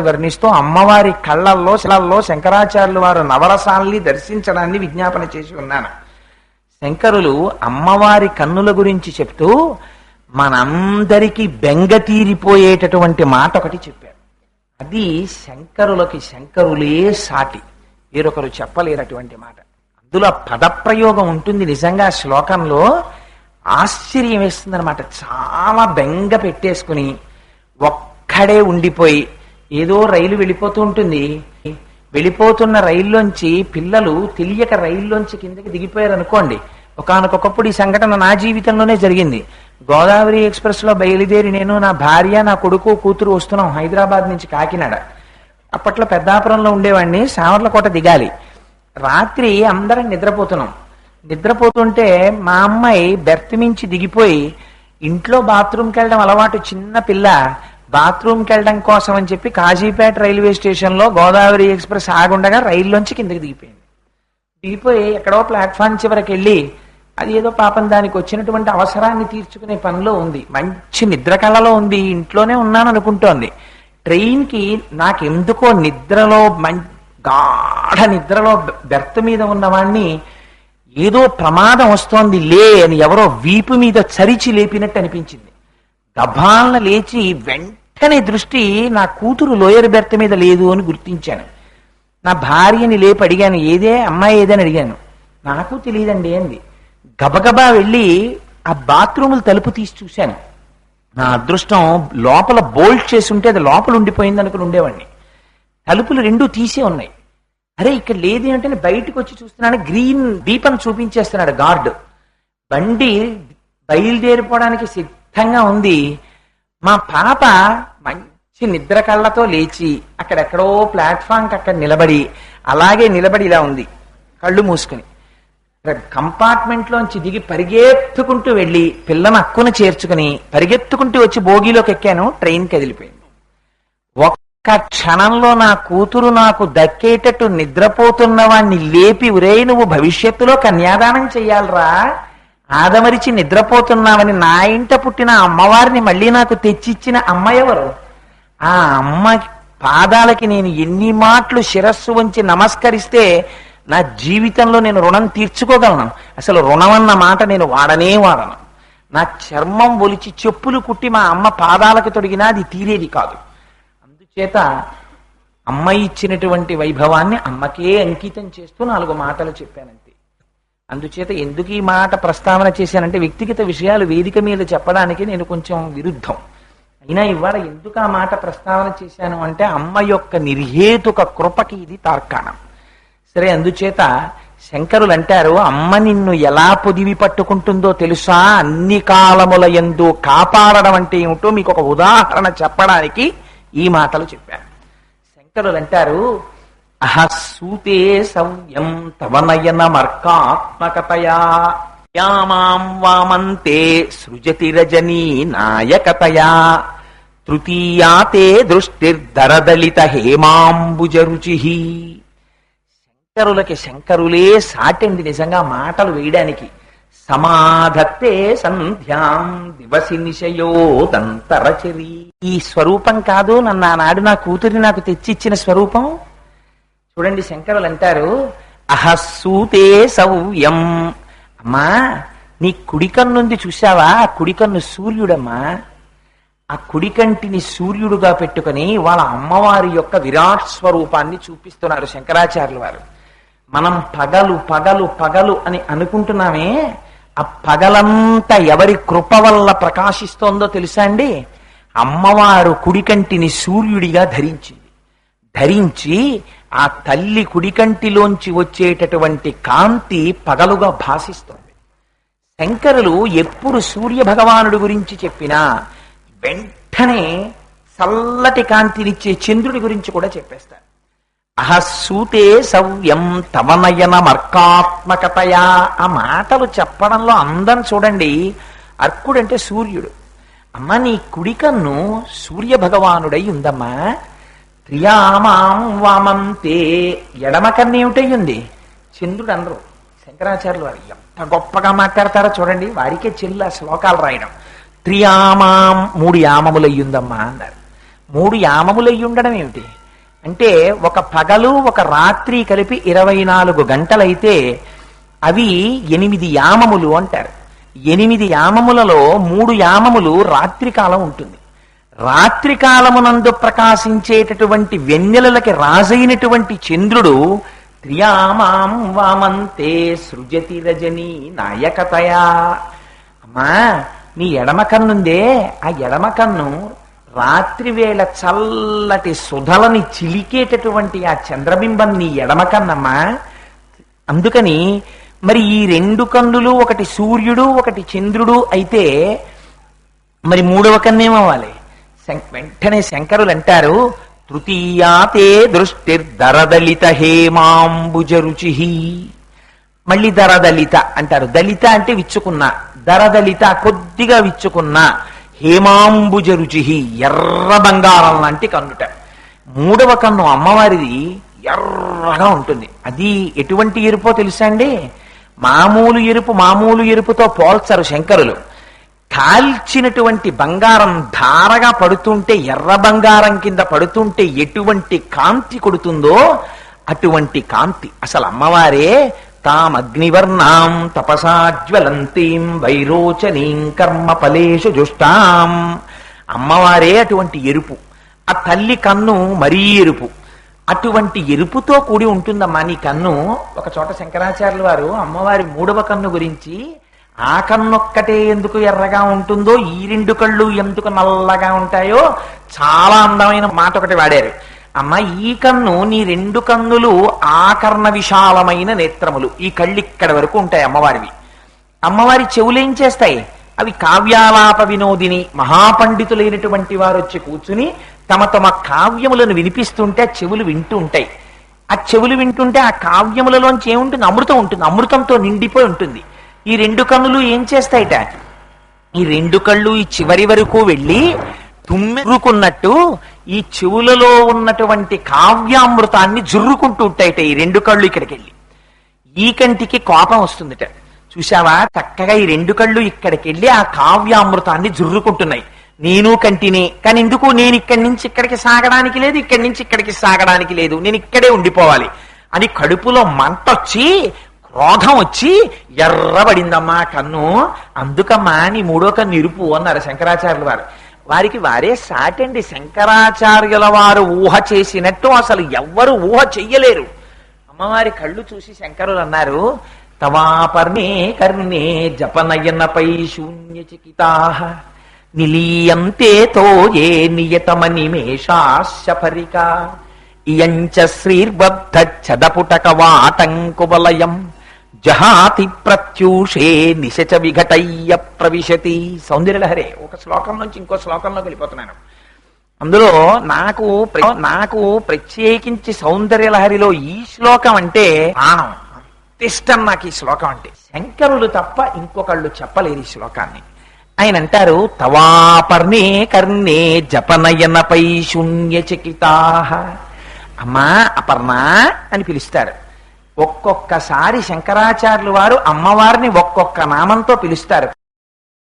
వర్ణిస్తూ అమ్మవారి కళ్ళల్లో శిలల్లో శంకరాచార్యులు వారు నవరసాల్ని దర్శించడాన్ని విజ్ఞాపన చేసి ఉన్నాను. శంకరులు అమ్మవారి కన్నుల గురించి చెప్తూ మనందరికీ బెంగ తీరిపోయేటటువంటి మాట ఒకటి చెప్పారు. అది శంకరులకి శంకరులే సాటి. వేరొకరు చెప్పలేరటువంటి మాట. అందులో పదప్రయోగం ఉంటుంది నిజంగా శ్లోకంలో. ఆశ్చర్యం వేస్తుందన్నమాట. చాలా బెంగ పెట్టేసుకుని ఒక్కడే ఉండిపోయి ఏదో రైలు వెళ్ళిపోతూ ఉంటుంది. వెళ్ళిపోతున్న రైల్లోంచి పిల్లలు తెలియక రైల్లోంచి కిందకి దిగిపోయారు అనుకోండి ఒకనకొకప్పుడు ఈ సంఘటన నా జీవితంలోనే జరిగింది. గోదావరి ఎక్స్ప్రెస్లో బయలుదేరి నేను నా భార్య నా కొడుకు కూతురు వస్తున్నాం హైదరాబాద్ నుంచి కాకినాడ. అప్పట్లో పెద్దాపురంలో ఉండేవాడిని సావర్లకోట దిగాలి. రాత్రి అందరం నిద్రపోతున్నాం. నిద్రపోతుంటే మా అమ్మాయి బెర్త్ మించి దిగిపోయి ఇంట్లో బాత్రూమ్కి వెళ్ళడం అలవాటు చిన్న పిల్ల బాత్రూమ్కి వెళ్ళడం కోసం అని చెప్పి కాజీపేట రైల్వే స్టేషన్లో గోదావరి ఎక్స్ప్రెస్ ఆగుండగా రైల్లోంచి కిందకి దిగిపోయింది. దిగిపోయి ఎక్కడో ప్లాట్ఫామ్ చివరికి వెళ్ళి అది ఏదో పాపం దానికి వచ్చినటువంటి అవసరాన్ని తీర్చుకునే పనిలో ఉంది. మంచి నిద్ర కళలో ఉంది. ఇంట్లోనే ఉన్నాను అనుకుంటోంది. ట్రైన్కి నాకెందుకో నిద్రలో మం గాఢ నిద్రలో బెర్త్ మీద ఉన్నవాణ్ణి ఏదో ప్రమాదం వస్తోంది లే అని ఎవరో వీపు మీద చరిచి లేపినట్టు అనిపించింది. గభాలను లేచి వెంట కానీ దృష్టి నా కూతురు లోయర్ బెర్త్ మీద లేదు అని గుర్తించాను. నా భార్యని లేపి అడిగాను ఏదే? అమ్మాయి ఏదని అడిగాను. నాకు తెలియదండి అంది. గబగబా వెళ్ళి ఆ బాత్రూములు తలుపు తీసి చూశాను. నా అదృష్టం లోపల బోల్ట్ చేసి ఉంటే అది లోపల ఉండిపోయింది అనుకుని ఉండేవాడిని. తలుపులు రెండు తీసే ఉన్నాయి. అరే ఇక్కడ లేదు అంటే బయటకు వచ్చి చూస్తున్నాను. గ్రీన్ దీపం చూపించేస్తున్నాడు గార్డ్. బండి బయలుదేరిపోవడానికి సిద్ధంగా ఉంది. మా పాప మంచి నిద్ర కళ్ళతో లేచి అక్కడెక్కడో ప్లాట్ఫామ్కి అక్కడ నిలబడి అలాగే నిలబడి ఇలా ఉంది కళ్ళు మూసుకుని. కంపార్ట్మెంట్లోంచి దిగి పరిగెత్తుకుంటూ వెళ్ళి పిల్లని అక్కున చేర్చుకుని పరిగెత్తుకుంటూ వచ్చి బోగిలోకి ఎక్కాను ట్రైన్ కదిలిపోయింది. ఒక్క క్షణంలో నా కూతురు నాకు దక్కేటట్టు నిద్రపోతున్న వాణ్ణి లేపి ఉరే నువ్వు భవిష్యత్తులో కన్యాదానం చెయ్యాలరా ఆదమరిచి నిద్రపోతున్నామని నా ఇంట పుట్టిన అమ్మవారిని మళ్ళీ నాకు తెచ్చిచ్చిన అమ్మ ఎవరు? ఆ అమ్మ పాదాలకి నేను ఎన్ని మాటలు శిరస్సు వంచి నమస్కరిస్తే నా జీవితంలో నేను రుణం తీర్చుకోగలను. అసలు రుణం అన్న మాట నేను వాడనే వాడను. నా చర్మం ఒలిచి చెప్పులు కుట్టి మా అమ్మ పాదాలకు తొడిగినా అది తీరేది కాదు. అందుచేత అమ్మ ఇచ్చినటువంటి వైభవాన్ని అమ్మకే అంకితం చేస్తూ నాలుగు మాటలు చెప్పానండి. అందుచేత ఎందుకు ఈ మాట ప్రస్తావన చేశానంటే వ్యక్తిగత విషయాలు వేదిక మీద చెప్పడానికి నేను కొంచెం విరుద్ధం. అయినా ఇవాళ ఎందుకు ఆ మాట ప్రస్తావన చేశాను అంటే అమ్మ యొక్క నిర్హేతుక కృపకి ఇది తార్కాణం. సరే అందుచేత శంకరులు అంటారు అమ్మ నిన్ను ఎలా పొదివి పట్టుకుంటుందో తెలుసా? అన్ని కాలముల ఎందు కాపాడడం అంటే ఏమిటో మీకు ఒక ఉదాహరణ చెప్పడానికి ఈ మాటలు చెప్పారు. శంకరులు అంటారు సూతే సవ్యం తవనయన మర్కాత్మకతయా. యామాం వామంతే సృజతి రజనీ నాయకతయా. తృతీయాతే దృష్టిర్దరదలిత హేమాంబుజరుచి. శంకరులకి శంకరులే సాటండి నిజంగా మాటలు వేయడానికి. సమాధత్తే సంధ్యాం దివసి నిశయోదంతరచరి. ఈ స్వరూపం కాదు నన్ను ఆనాడు నా కూతురి నాకు తెచ్చిచ్చిన స్వరూపం? చూడండి శంకరులు అంటారు అహస్సూతే సౌవ్యం. అమ్మా నీ కుడికన్నుంది చూసావా ఆ కుడికన్ను సూర్యుడమ్మా. ఆ కుడికంటిని సూర్యుడుగా పెట్టుకుని వాళ్ళ అమ్మవారి యొక్క విరాట్ స్వరూపాన్ని చూపిస్తున్నారు శంకరాచార్యుల వారు. మనం పగలు పగలు పగలు అని అనుకుంటున్నామే. ఆ పగలంతా ఎవరి కృప వల్ల ప్రకాశిస్తోందో తెలుసా అండి? అమ్మవారు కుడికంటిని సూర్యుడిగా ధరించింది. ధరించి ఆ తల్లి కుడికంటిలోంచి వచ్చేటటువంటి కాంతి పగలుగా భాషిస్తుంది శంకరులు ఎప్పుడు సూర్య భగవానుడి గురించి చెప్పినా వెంటనే చల్లటి కాంతినిచ్చే చంద్రుడి గురించి కూడా చెప్పేస్తారు. అహస్సూతే సవ్యం తమనయన మర్కాత్మకతయా ఆ మాటలు చెప్పడంలో అందం చూడండి. అర్కుడంటే సూర్యుడు. అమ్మ నీ కుడికన్ను సూర్య భగవానుడై ఉందమ్మా. త్రియామాం వామంతే. ఎడమ కన్నేమిటయ్యింది ఉంది చంద్రుడు అనరు శంకరాచార్యులు వారు ఎంత గొప్పగా మాట్లాడతారో చూడండి. వారికే చెల్లి శ్లోకాలు రాయడం. త్రియామాం మూడు యామములయ్యుందమ్మా అన్నారు. మూడు యామములయ్యుండడం ఏమిటి? అంటే ఒక పగలు ఒక రాత్రి కలిపి ఇరవై నాలుగు గంటలైతే అవి ఎనిమిది యామములు అంటారు. ఎనిమిది యామములలో మూడు యామములు రాత్రికాలం ఉంటుంది. రాత్రికాలమునందు ప్రకాశించేటటువంటి వెన్నెలలకి రాజైనటువంటి చంద్రుడు త్రియామాం వామంతే సృజతి రజని నాయకతయా. అమ్మా నీ ఎడమ కన్నుందే ఆ ఎడమ కన్ను రాత్రి వేళ చల్లటి సుధలని చిలికేటటువంటి ఆ చంద్రబింబం నీ ఎడమ కన్నమ్మా. అందుకని మరి ఈ రెండు కన్నులు ఒకటి సూర్యుడు ఒకటి చంద్రుడు అయితే మరి మూడవ కన్నేమవ్వాలి? వెంటనే శంకరులు అంటారు తృతీయాతే దృష్టిర్దరదలిత హేమాంబుజ రుచి మళ్ళీ దరదలిత అంటారు. దళిత అంటే విచ్చుకున్న దరదలిత కొద్దిగా విచ్చుకున్న హేమాంబుజ రుచి ఎర్ర బంగారం లాంటి కన్నుట. మూడవ కన్ను అమ్మవారిది ఎర్రగా ఉంటుంది. అది ఎటువంటి ఎరుపో తెలుసా అండి? మామూలు ఎరుపు మామూలు ఎరుపుతో పోల్చరు శంకరులు. కాల్చినటువంటి బంగారం ధారగా పడుతుంటే ఎర్ర బంగారం కింద పడుతుంటే ఎటువంటి కాంతి కొడుతుందో అటువంటి కాంతి. అసలు అమ్మవారే తామగ్నివర్ణాం తపసాజ్వలంతీం వైరోచనీం కర్మ ఫలేషు జుష్టాం. అమ్మవారే అటువంటి ఎరుపు. ఆ తల్లి కన్ను మరీ ఎరుపు. అటువంటి ఎరుపుతో కూడి ఉంటుందమ్మా నీ కన్ను. ఒక చోట శంకరాచార్యులు వారు అమ్మవారి మూడవ కన్ను గురించి ఆ కన్నొక్కటే ఎందుకు ఎర్రగా ఉంటుందో ఈ రెండు కళ్ళు ఎందుకు నల్లగా ఉంటాయో చాలా అందమైన మాట ఒకటి వాడారు. అమ్మ ఈ కన్ను నీ రెండు కన్నులు ఆకర్ణ విశాలమైన నేత్రములు. ఈ కళ్ళు ఇక్కడ వరకు ఉంటాయి అమ్మవారివి. అమ్మవారి చెవులేం చేస్తాయి? అవి కావ్యాలాప వినోదిని మహాపండితులైనటువంటి వారు వచ్చి కూర్చుని తమ తమ కావ్యములను వినిపిస్తుంటే ఆ చెవులు వింటూ ఉంటాయి. ఆ చెవులు వింటుంటే ఆ కావ్యములలోంచి ఏముంటుంది? అమృతం ఉంటుంది. అమృతంతో నిండిపోయి ఉంటుంది. ఈ రెండు కన్నులు ఏం చేస్తాయిట? ఈ రెండు కళ్ళు ఈ చివరి వరకు వెళ్ళి తుమ్మెరుకున్నట్టు ఈ చెవులలో ఉన్నటువంటి కావ్యామృతాన్ని జుర్రుకుంటూ ఉంటాయిట ఈ రెండు కళ్ళు ఇక్కడికి వెళ్ళి ఈ కంటికి కోపం వస్తుందిట. చూసావా చక్కగా ఈ రెండు కళ్ళు ఇక్కడికి వెళ్ళి ఆ కావ్యామృతాన్ని జుర్రుకుంటున్నాయి. నేను కంటిని. కానీ ఎందుకు? నేను ఇక్కడి నుంచి ఇక్కడికి సాగడానికి లేదు ఇక్కడి నుంచి ఇక్కడికి సాగడానికి లేదు. నేను ఇక్కడే ఉండిపోవాలి. అని కడుపులో మంట వచ్చి రోగం వచ్చి ఎర్రబడిందమ్మా కన్ను. అందుకమ్మా నీ మూడో కన్ను ఇరుపు అన్నారు శంకరాచార్యుల వారు. వారికి వారే సాటండి. శంకరాచార్యుల వారు ఊహ చేసినట్టు అసలు ఎవ్వరు ఊహ చెయ్యలేరు. అమ్మవారి కళ్ళు చూసి శంకరులు అన్నారు తవాపర్ణే కర్ణే జపనయనపై శూన్య చికితా. నిలీయంతే తో ఏ నియతమనిమేషాశపరిక ఇయంచ శ్రీర్బద్ధ చదపుటక వాటంకువలయం. జహాతి ప్రత్యూషే నిశచ విఘటయ్య ప్రవిశతి. సౌందర్యలహరే ఒక శ్లోకం నుంచి ఇంకో శ్లోకంలోకి వెళ్ళిపోతున్నాను. అందులో నాకు నాకు ప్రత్యేకించి సౌందర్యలహరిలో ఈ శ్లోకం అంటే ప్రాణం. ఇష్టం నాకు ఈ శ్లోకం అంటే. శంకరులు తప్ప ఇంకొకళ్ళు చెప్పలేరు ఈ శ్లోకాన్ని. ఆయన అంటారు తవాపర్ణే కర్ణే జపనయనపై శూన్యచకితా అమ్మా అపర్ణ అని పిలుస్తారు. ఒక్కొక్కసారి శంకరాచార్యులు వారు అమ్మవారిని ఒక్కొక్క నామంతో పిలుస్తారు.